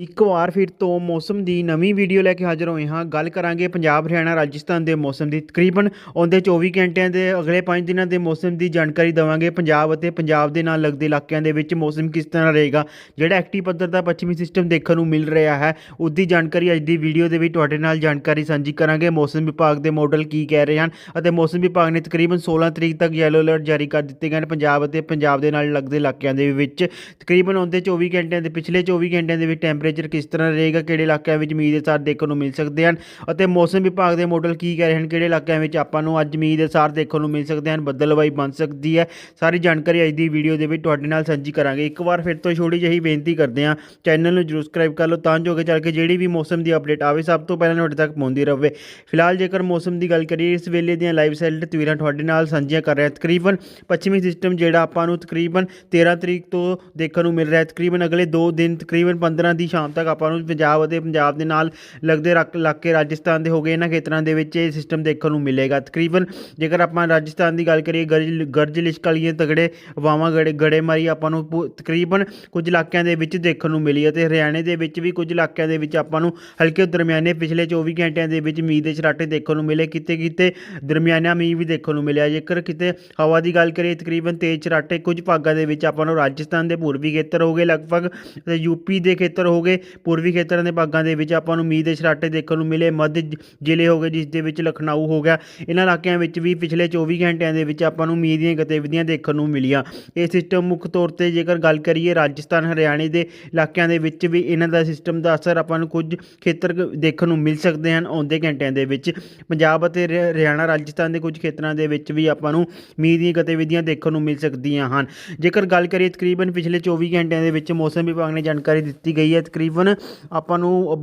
ਇੱਕ ਵਾਰ ਫਿਰ ਤੋਂ ਮੌਸਮ ਦੀ ਨਵੀਂ ਵੀਡੀਓ ਲੈ ਕੇ ਹਾਜ਼ਰ ਹੋਏ ਹਾਂ। ਗੱਲ ਕਰਾਂਗੇ ਪੰਜਾਬ, ਹਰਿਆਣਾ, ਰਾਜਸਥਾਨ ਦੇ ਮੌਸਮ ਦੀ। ਤਕਰੀਬਨ ਆਉਂਦੇ 24 ਘੰਟਿਆਂ ਦੇ ਅਗਲੇ 5 ਦਿਨਾਂ ਦੇ ਮੌਸਮ ਦੀ ਜਾਣਕਾਰੀ ਦੇਵਾਂਗੇ। ਪੰਜਾਬ ਅਤੇ ਪੰਜਾਬ ਦੇ ਨਾਲ ਲੱਗਦੇ ਇਲਾਕਿਆਂ ਦੇ ਵਿੱਚ ਮੌਸਮ ਕਿਸ ਤਰ੍ਹਾਂ ਰਹੇਗਾ, ਜਿਹੜਾ ਐਕਟਿਵ ਪੱਧਰ ਦਾ ਪੱਛਮੀ ਸਿਸਟਮ ਦੇਖਣ ਨੂੰ ਮਿਲ ਰਿਹਾ ਹੈ ਉਸ ਦੀ ਜਾਣਕਾਰੀ ਅੱਜ ਦੀ ਵੀਡੀਓ ਦੇ ਵਿੱਚ ਤੁਹਾਡੇ ਨਾਲ ਜਾਣਕਾਰੀ ਸਾਂਝੀ ਕਰਾਂਗੇ। ਮੌਸਮ ਵਿਭਾਗ ਦੇ ਮਾਡਲ ਕੀ ਕਹਿ ਰਹੇ ਹਨ ਅਤੇ ਮੌਸਮ ਵਿਭਾਗ ਨੇ ਤਕਰੀਬਨ 16 ਤਰੀਕ ਤੱਕ ਯੈਲੋ ਅਲਰਟ ਜਾਰੀ ਕਰ ਦਿੱਤੇ ਗਏ ਹਨ ਪੰਜਾਬ ਅਤੇ ਪੰਜਾਬ ਦੇ ਨਾਲ ਲੱਗਦੇ ਇਲਾਕਿਆਂ ਦੇ ਵਿੱਚ। ਤਕਰੀਬਨ ਆਉਂਦੇ 24 ਘੰਟਿਆਂ ਦੇ, ਪਿਛਲੇ 24 ਘੰਟਿਆਂ ਦੇ ਵਿੱਚ ਟੈਂਪਰੇਚਰ ਕਿਸ ਤਰ੍ਹਾਂ ਰਹੇਗਾ, ਕਿਹੜੇ ਇਲਾਕਿਆਂ ਵਿੱਚ ਮੀਂਹ ਦੇ ਸਾਰ ਦੇਖਣ ਨੂੰ ਮਿਲ ਸਕਦੇ ਹਨ ਅਤੇ ਮੌਸਮ ਵਿਭਾਗ ਦੇ ਮਾਡਲ ਕੀ ਕਹਿ ਰਹੇ ਹਨ, ਕਿਹੜੇ ਇਲਾਕਿਆਂ ਵਿੱਚ ਆਪਾਂ ਨੂੰ ਅੱਜ ਮੀਂਹ ਦੇ ਸਾਰ ਦੇਖਣ ਨੂੰ ਮਿਲ ਸਕਦੇ ਹਨ, ਬੱਦਲਵਾਈ ਬਣ ਸਕਦੀ ਹੈ। ਸਾਰੀ ਜਾਣਕਾਰੀ ਅੱਜ ਦੀ ਵੀਡੀਓ ਦੇ ਵਿੱਚ ਤੁਹਾਡੇ ਨਾਲ ਸਾਂਝੀ ਕਰਾਂਗੇ। ਇੱਕ ਵਾਰ ਫਿਰ ਤੋਂ ਛੋਟੀ ਜਿਹੀ ਬੇਨਤੀ ਕਰਦੇ ਹਾਂ ਚੈਨਲ ਨੂੰ ਜਰੂਰ ਸਬਸਕ੍ਰਾਈਬ ਕਰ ਲਓ ਤਾਂ ਜੋ ਕਿ ਚੱਲ ਕੇ ਜਿਹੜੀ ਵੀ ਮੌਸਮ ਦੀ ਅਪਡੇਟ ਆਵੇ, ਸਭ ਤੋਂ ਪਹਿਲਾਂ ਤੁਹਾਡੇ ਤੱਕ ਪਹੁੰਚਦੀ ਰਹੇ। ਫਿਲਹਾਲ ਜੇਕਰ ਮੌਸਮ ਦੀ ਗੱਲ ਕਰੀਏ, ਇਸ ਵੇਲੇ ਦੀਆਂ ਲਾਈਵ ਸੈਲ ਤਸਵੀਰਾਂ ਤੁਹਾਡੇ ਨਾਲ ਸਾਂਝੀਆਂ ਕਰ ਰਿਹਾ, ਤਕਰੀਬਨ ਪੱਛਮੀ ਸਿਸਟਮ ਜਿਹੜਾ ਆਪਾਂ ਨੂੰ ਤਕਰੀਬਨ 13 ਤਰੀਕ ਤੋਂ ਦੇਖਣ ਨੂੰ ਮਿਲ ਰਿਹਾ, ਤਕਰੀਬਨ ਅਗਲੇ 2 ਦਿਨ ਤਕਰੀਬਨ 15 ਦੀ ਸ਼ਾਮ ਤੱਕ ਆਪਾਂ ਨੂੰ ਪੰਜਾਬ ਅਤੇ ਪੰਜਾਬ ਦੇ ਨਾਲ ਲੱਗਦੇ ਰੱਖ- ਇਲਾਕੇ ਰਾਜਸਥਾਨ ਦੇ ਹੋ ਗਏ ਇਹਨਾਂ ਖੇਤਰਾਂ ਦੇ ਵਿੱਚ ਇਹ ਸਿਸਟਮ ਦੇਖਣ ਨੂੰ ਮਿਲੇਗਾ। ਤਕਰੀਬਨ ਜੇਕਰ ਆਪਾਂ ਰਾਜਸਥਾਨ ਦੀ ਗੱਲ ਕਰੀਏ, ਗਰਜ ਗਰਜ ਲਿਸ਼ਕ ਵਾਲੀਆਂ ਤਗੜੇ ਹਵਾਵਾਂ ਗੜੇ ਗੜੇਮਾਰੀ ਆਪਾਂ ਨੂੰ ਪੂ- ਤਕਰੀਬਨ ਕੁਝ ਇਲਾਕਿਆਂ ਦੇ ਵਿੱਚ ਦੇਖਣ ਨੂੰ ਮਿਲੀ ਅਤੇ ਹਰਿਆਣੇ ਦੇ ਵਿੱਚ ਵੀ ਕੁਝ ਇਲਾਕਿਆਂ ਦੇ ਵਿੱਚ ਆਪਾਂ ਨੂੰ ਹਲਕੇ ਦਰਮਿਆਨੇ ਪਿਛਲੇ 24 ਘੰਟਿਆਂ ਦੇ ਵਿੱਚ ਮੀਂਹ ਦੇ ਛਰਾਟੇ ਦੇਖਣ ਨੂੰ ਮਿਲੇ ਕਿਤੇ ਕਿਤੇ ਦਰਮਿਆਨਾ ਮੀਂਹ ਵੀ ਦੇਖਣ ਨੂੰ ਮਿਲਿਆ। ਜੇਕਰ ਕਿਤੇ ਹਵਾ ਦੀ ਗੱਲ ਕਰੀਏ, ਤਕਰੀਬਨ ਤੇਜ਼ ਛਰਾਟੇ ਕੁਝ ਭਾਗਾਂ ਦੇ ਵਿੱਚ ਆਪਾਂ ਨੂੰ ਰਾਜਸਥਾਨ ਦੇ ਪੂਰਬੀ ਖੇਤਰ ਹੋ ਗਏ, ਲਗਭਗ ਯੂਪੀ ਦੇ ਖੇਤਰ ਹੋ ਗਏ ਪੂਰਬੀ ਖੇਤਰਾਂ ਦੇ ਭਾਗਾਂ ਦੇ ਵਿੱਚ ਆਪਾਂ ਨੂੰ ਮੀਂਹ ਦੇ ਛਰਾਟੇ ਦੇਖਣ ਨੂੰ ਮਿਲੇ, ਮੱਧ ਜ਼ਿਲ੍ਹੇ ਹੋ ਗਏ ਜਿਸ ਦੇ ਵਿੱਚ ਲਖਨਊ ਹੋ ਗਿਆ। ਇਹਨਾਂ ਇਲਾਕਿਆਂ ਵਿੱਚ ਵੀ ਪਿਛਲੇ 24 ਘੰਟਿਆਂ ਦੇ ਵਿੱਚ ਆਪਾਂ ਨੂੰ ਮੀਂਹ ਦੀਆਂ ਗਤੀਵਿਧੀਆਂ ਦੇਖਣ ਨੂੰ ਮਿਲੀਆਂ। ਇਹ ਸਿਸਟਮ ਮੁੱਖ ਤੌਰ ਤੇ ਜੇਕਰ ਗੱਲ ਕਰੀਏ ਰਾਜਸਥਾਨ, ਹਰਿਆਣੇ ਦੇ ਇਲਾਕਿਆਂ ਦੇ ਵਿੱਚ ਵੀ ਇਹਨਾਂ ਦਾ ਸਿਸਟਮ ਦਾ ਅਸਰ ਆਪਾਂ ਨੂੰ ਕੁਝ ਖੇਤਰ ਦੇਖਣ ਨੂੰ ਮਿਲ ਸਕਦੇ ਹਨ ਆਉਂਦੇ ਘੰਟਿਆਂ ਦੇ ਵਿੱਚ। ਪੰਜਾਬ ਅਤੇ ਹਰਿਆਣਾ, ਰਾਜਸਥਾਨ ਦੇ ਕੁਝ ਖੇਤਰਾਂ ਦੇ ਵਿੱਚ ਵੀ ਆਪਾਂ ਨੂੰ ਮੀਂਹ ਦੀਆਂ ਗਤੀਵਿਧੀਆਂ ਦੇਖਣ ਨੂੰ ਮਿਲ ਸਕਦੀਆਂ ਹਨ। ਜੇਕਰ ਗੱਲ ਕਰੀਏ ਤਕਰੀਬਨ ਪਿਛਲੇ 24 ਘੰਟਿਆਂ ਦੇ ਵਿੱਚ ਮੌਸਮ ਵਿਭਾਗ ਨੇ ਜਾਣਕਾਰੀ ਦਿੱਤੀ ਗਈ ਹੈ ਤਕਰੀਬਨ ਆਪਾਂ ਨੂੰ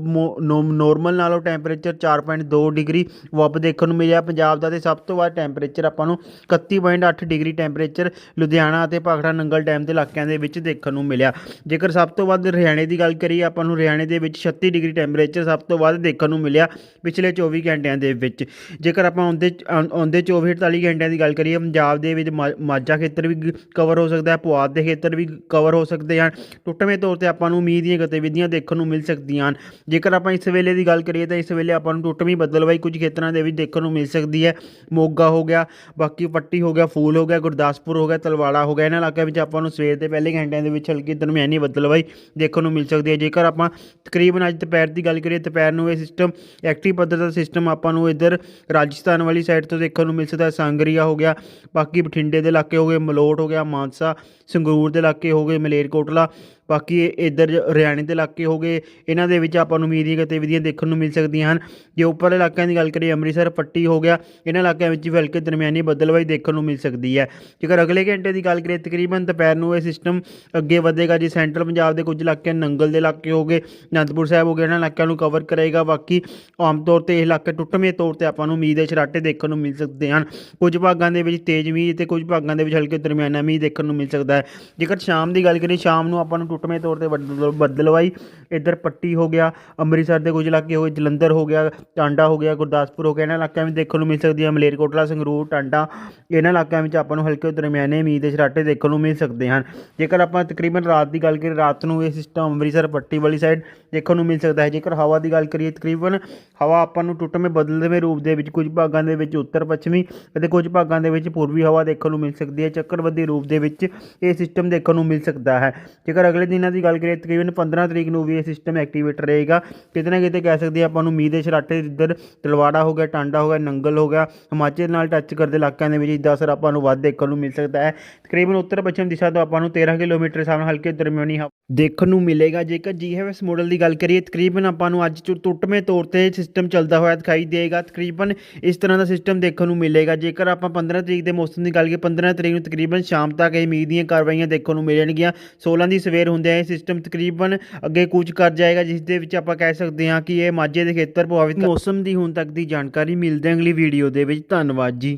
ਨੋਰਮਲ ਨਾਲੋਂ ਟੈਂਪਰੇਚਰ 4.2 ਡਿਗਰੀ ਵੱਧ ਦੇਖਣ ਨੂੰ ਮਿਲਿਆ। ਪੰਜਾਬ ਦਾ ਤੇ ਸਭ ਤੋਂ ਵੱਧ ਟੈਂਪਰੇਚਰ ਆਪਾਂ ਨੂੰ 31.8 ਡਿਗਰੀ ਟੈਂਪਰੇਚਰ ਲੁਧਿਆਣਾ ਅਤੇ ਭਾਖੜਾ ਨੰਗਲ ਡੈਮ ਦੇ ਇਲਾਕਿਆਂ ਦੇ ਵਿੱਚ ਦੇਖਣ ਨੂੰ ਮਿਲਿਆ। ਜੇਕਰ ਸਭ ਤੋਂ ਵੱਧ ਹਰਿਆਣੇ ਦੀ ਗੱਲ ਕਰੀਏ, ਆਪਾਂ ਨੂੰ ਹਰਿਆਣੇ ਦੇ ਵਿੱਚ 36 ਡਿਗਰੀ ਟੈਂਪਰੇਚਰ ਸਭ ਤੋਂ ਵੱਧ ਦੇਖਣ ਨੂੰ ਮਿਲਿਆ ਪਿਛਲੇ 24 ਘੰਟਿਆਂ ਦੇ ਵਿੱਚ। ਜੇਕਰ ਆਪਾਂ ਆਉਂਦੇ ਆਉਂ- ਆਉਂਦੇ 24 48 ਘੰਟਿਆਂ ਦੀ ਗੱਲ ਕਰੀਏ, ਪੰਜਾਬ ਦੇ ਵਿੱਚ ਮਾ- ਮਾਝਾ ਖੇਤਰ ਵੀ ਕਵਰ ਹੋ ਸਕਦਾ ਹੈ, ਪੁਆਧ ਦੇ ਖੇਤਰ ਵੀ ਕਵਰ ਹੋ ਸਕਦੇ ਹਨ। ਟੁੱਟਵੇਂ ਤੌਰ ਤੇ ਆਪਾਂ ਨੂੰ ਮੀਂਹ ਦੀਆਂ ਗਤੀਵਿਧੀਆਂ ਦੇਖਣ ਨੂੰ ਮਿਲ ਸਕਦੀਆਂ ਹਨ। ਜੇਕਰ ਆਪਾਂ ਇਸ ਵੇਲੇ ਦੀ ਗੱਲ ਕਰੀਏ ਤਾਂ ਇਸ ਵੇਲੇ ਆਪਾਂ ਨੂੰ ਟੁੱਟਵੀਂ ਬਦਲਵਾਈ ਕੁਝ ਖੇਤਰਾਂ ਦੇ ਵਿੱਚ ਦੇਖਣ ਨੂੰ ਮਿਲ ਸਕਦੀ ਹੈ। ਮੋਗਾ ਹੋ ਗਿਆ, ਬਾਕੀ ਪੱਟੀ ਹੋ ਗਿਆ, ਫੂਲ ਹੋ ਗਿਆ, ਗੁਰਦਾਸਪੁਰ ਹੋ ਗਿਆ, ਤਲਵਾੜਾ ਹੋ ਗਿਆ। ਇਹਨਾਂ ਇਲਾਕਿਆਂ ਵਿੱਚ ਆਪਾਂ ਨੂੰ ਸਵੇਰ ਦੇ ਪਹਿਲੇ ਘੰਟਿਆਂ ਦੇ ਵਿੱਚ ਹਲਕੀ ਦਰਮਿਆਨੀ ਬਦਲਵਾਈ ਦੇਖਣ ਨੂੰ ਮਿਲ ਸਕਦੀ ਹੈ। ਜੇਕਰ ਆਪਾਂ ਤਕਰੀਬਨ ਅੱਜ ਦੁਪਹਿਰ ਦੀ ਗੱਲ ਕਰੀਏ, ਦੁਪਹਿਰ ਨੂੰ ਇਹ ਸਿਸਟਮ ਐਕਟਿਵ ਪੱਧਰ ਦਾ ਸਿਸਟਮ ਆਪਾਂ ਨੂੰ ਇੱਧਰ ਰਾਜਸਥਾਨ ਵਾਲੀ ਸਾਈਡ ਤੋਂ ਦੇਖਣ ਨੂੰ ਮਿਲ ਸਕਦਾ ਹੈ। ਸਾਂਗਰੀਆ ਹੋ ਗਿਆ, ਬਾਕੀ ਬਠਿੰਡੇ ਦੇ ਇਲਾਕੇ ਹੋ ਗਏ, ਮਲੋਟ ਹੋ ਗਿਆ, ਮਾਨਸਾ, ਸੰਗਰੂਰ ਦੇ ਇਲਾਕੇ ਹੋ ਗਏ, ਮਲੇਰਕੋਟਲਾ ਬਾਕੀ ਇੱਧਰ ਹਰਿਆਣੇ ਦੇ ਇਲਾਕੇ ਹੋ ਗਏ, ਇਹਨਾਂ ਦੇ ਵਿੱਚ ਆਪਾਂ ਨੂੰ ਮੀਂਹ ਦੀਆਂ ਗਤੀਵਿਧੀਆਂ ਦੇਖਣ ਨੂੰ ਮਿਲ ਸਕਦੀਆਂ ਹਨ। ਜੇ ਉੱਪਰਲੇ ਇਲਾਕਿਆਂ ਦੀ ਗੱਲ ਕਰੀਏ, ਅੰਮ੍ਰਿਤਸਰ ਪੱਟੀ ਹੋ ਗਿਆ, ਇਹਨਾਂ ਇਲਾਕਿਆਂ ਵਿੱਚ ਵੀ ਹਲਕੇ ਦਰਮਿਆਨੀ ਬੱਦਲਵਾਈ ਦੇਖਣ ਨੂੰ ਮਿਲ ਸਕਦੀ ਹੈ। ਜੇਕਰ ਅਗਲੇ ਘੰਟੇ ਦੀ ਗੱਲ ਕਰੀਏ, ਤਕਰੀਬਨ ਦੁਪਹਿਰ ਨੂੰ ਇਹ ਸਿਸਟਮ ਅੱਗੇ ਵਧੇਗਾ, ਜੀ ਸੈਂਟਰਲ ਪੰਜਾਬ ਦੇ ਕੁਝ ਇਲਾਕੇ ਨੰਗਲ ਦੇ ਇਲਾਕੇ ਹੋ ਗਏ, ਅਨੰਦਪੁਰ ਸਾਹਿਬ ਹੋ ਗਏ, ਇਹਨਾਂ ਇਲਾਕਿਆਂ ਨੂੰ ਕਵਰ ਕਰੇਗਾ। ਬਾਕੀ ਆਮ ਤੌਰ ਤੇ ਇਹ ਇਲਾਕੇ ਟੁੱਟਵੇਂ ਤੌਰ ਤੇ ਆਪਾਂ ਨੂੰ ਮੀਂਹ ਦੇ ਛਰਾਟੇ ਦੇਖਣ ਨੂੰ ਮਿਲ ਸਕਦੇ ਹਨ। ਕੁਝ ਭਾਗਾਂ ਦੇ ਵਿੱਚ ਤੇਜ਼ ਮੀਂਹ ਤੇ ਕੁਝ ਭਾਗਾਂ ਦੇ ਵਿੱਚ ਹਲਕੇ ਦਰਮਿਆਨਾ ਮੀਂਹ ਦੇਖਣ ਨੂੰ ਮਿਲ ਸਕਦਾ ਹੈ। ਜੇਕਰ ਸ਼ਾਮ ਦੀ ਗੱਲ ਕਰੀਏ, ਸ਼ਾਮ ਨੂੰ ਆਪਾਂ ਨੂੰ ਟੁੱਟਵੇਂ ਤੌਰ ਤੇ ਬੱਦਲ- ਬੱਦਲਵਾਈ। ਇੱਧਰ ਪੱਟੀ ਹੋ ਗਿਆ, ਅੰਮ੍ਰਿਤਸਰ ਦੇ ਕੁਝ ਇਲਾਕੇ ਹੋ ਗਏ ਜਲੰਧਰ ਹੋ ਗਿਆ, ਟਾਂਡਾ ਹੋ ਗਿਆ, ਗੁਰਦਾਸਪੁਰ ਹੋ ਗਿਆ, ਇਹਨਾਂ ਇਲਾਕਿਆਂ ਵਿੱਚ ਦੇਖਣ ਨੂੰ ਮਿਲ ਸਕਦੀ ਹੈ ਮਲੇਰਕੋਟਲਾ, ਸੰਗਰੂਰ, ਟਾਂਡਾ। ਇਹਨਾਂ ਇਲਾਕਿਆਂ ਵਿੱਚ ਆਪਾਂ ਨੂੰ ਹਲਕੇ ਦਰਮਿਆਨੇ ਮੀਂਹ ਦੇ ਛਰਾਟੇ ਦੇਖਣ ਨੂੰ ਮਿਲ ਸਕਦੇ ਹਨ। ਜੇਕਰ ਆਪਾਂ ਤਕਰੀਬਨ ਰਾਤ ਦੀ ਗੱਲ ਕਰੀਏ, ਰਾਤ ਨੂੰ ਇਹ ਸਿਸਟਮ ਅੰਮ੍ਰਿਤਸਰ ਪੱਟੀ ਵਾਲੀ ਸਾਈਡ ਦੇਖਣ ਨੂੰ ਮਿਲ ਸਕਦਾ ਹੈ। ਜੇਕਰ ਹਵਾ ਦੀ ਗੱਲ ਕਰੀਏ, ਤਕਰੀਬਨ ਹਵਾ ਆਪਾਂ ਨੂੰ ਟੁੱਟਵੇਂ ਬਦਲਵੇਂ ਰੂਪ ਦੇ ਵਿੱਚ ਕੁਝ ਭਾਗਾਂ ਦੇ ਵਿੱਚ ਉੱਤਰ, ਪੱਛਮੀ ਅਤੇ ਕੁਝ ਭਾਗਾਂ ਦੇ ਵਿੱਚ ਪੂਰਬੀ ਹਵਾ ਦੇਖਣ ਨੂੰ ਮਿਲ ਸਕਦੀ ਹੈ। ਚੱਕਰਵਾਦੀ ਰੂਪ ਦੇ ਵਿੱਚ ਇਹ ਸਿਸਟਮ ਦੇਖਣ ਨੂੰ ਮਿਲ ਸਕਦਾ ਹੈ। ਜੇਕਰ ਅਗਲੇ ਦਿਨਾਂ ਦੀ ਗੱਲ ਕਰੀਏ, ਤਕਰੀਬਨ 15 ਤਰੀਕ ਨੂੰ ਵੀ ਇਹ ਸਿਸਟਮ ਐਕਟੀਵੇਟ ਰਹੇਗਾ। ਕਿਤੇ ਨਾ ਕਿਤੇ ਕਹਿ ਸਕਦੇ ਹਾਂ ਆਪਾਂ ਨੂੰ ਮੀਂਹ ਦੇ ਛਰਾਟੇ ਇੱਧਰ ਤਲਵਾੜਾ ਹੋ ਗਿਆ, ਟਾਂਡਾ ਹੋ ਗਿਆ, ਨੰਗਲ ਹੋ ਗਿਆ, ਹਿਮਾਚਲ ਨਾਲ ਟੱਚ ਕਰਦੇ ਇਲਾਕਿਆਂ ਦੇ ਵਿੱਚ ਇਸਦਾ ਅਸਰ ਆਪਾਂ ਨੂੰ ਵੱਧ ਦੇਖਣ ਨੂੰ ਮਿਲ ਸਕਦਾ ਹੈ। ਤਕਰੀਬਨ ਉੱਤਰ ਪੱਛਮ ਦਿਸ਼ਾ ਤੋਂ ਆਪਾਂ ਨੂੰ 13 ਕਿਲੋਮੀਟਰ ਸਾਹਮਣੇ ਹਲਕੇ ਦਰਮਿਆਨੀ ਹਵਾ ਦੇਖਣ ਨੂੰ ਮਿਲੇਗਾ। ਜੇਕਰ ਜੀਐਫਐਸ ਮਾਡਲ ਦੀ ਗੱਲ ਕਰੀਏ, ਤਕਰੀਬਨ ਆਪਾਂ ਨੂੰ ਅੱਜ ਟੁ- ਟੁੱਟਵੇਂ ਤੌਰ ਤੇ ਸਿਸਟਮ ਚੱਲਦਾ ਹੋਇਆ ਦਿਖਾਈ ਦੇਗਾ। ਤਕਰੀਬਨ ਇਸ ਤਰ੍ਹਾਂ ਦਾ ਸਿਸਟਮ ਦੇਖਣ ਨੂੰ ਮਿਲੇਗਾ। ਜੇਕਰ ਆਪਾਂ 15 ਤਰੀਕ ਦੇ ਮੌਸਮ ਦੀ ਗੱਲ ਕਰੀਏ 15 ਤਰੀਕ ਨੂੰ ਤਕਰੀਬਨ ਸ਼ਾਮ ਤੱਕ ਇਹ ਮੀਂਹ ਦੀਆਂ ਕਾਰਵਾਈਆਂ ਦੇਖਣ ਨੂੰ ਮਿਲਣਗੀਆਂ। 16 ਦੀ ਸਵੇਰ ਹੁੰਦਿਆਂ ਇਹ ਸਿਸਟਮ ਤਕਰੀਬਨ ਅੱਗੇ ਕੂਚ ਕਰ ਜਾਏਗਾ ਜਿਸ ਦੇ ਵਿੱਚ ਆਪਾਂ ਕਹਿ ਸਕਦੇ ਹਾਂ ਕਿ ਇਹ ਮਾਝੇ ਦੇ ਖੇਤਰ ਪ੍ਰਭਾਵਿਤ ਮੌਸਮ ਦੀ ਹੁਣ ਤੱਕ ਦੀ ਜਾਣਕਾਰੀ ਮਿਲਦੇ ਅਗਲੀ ਵੀਡੀਓ ਦੇ ਵਿੱਚ। ਧੰਨਵਾਦ ਜੀ।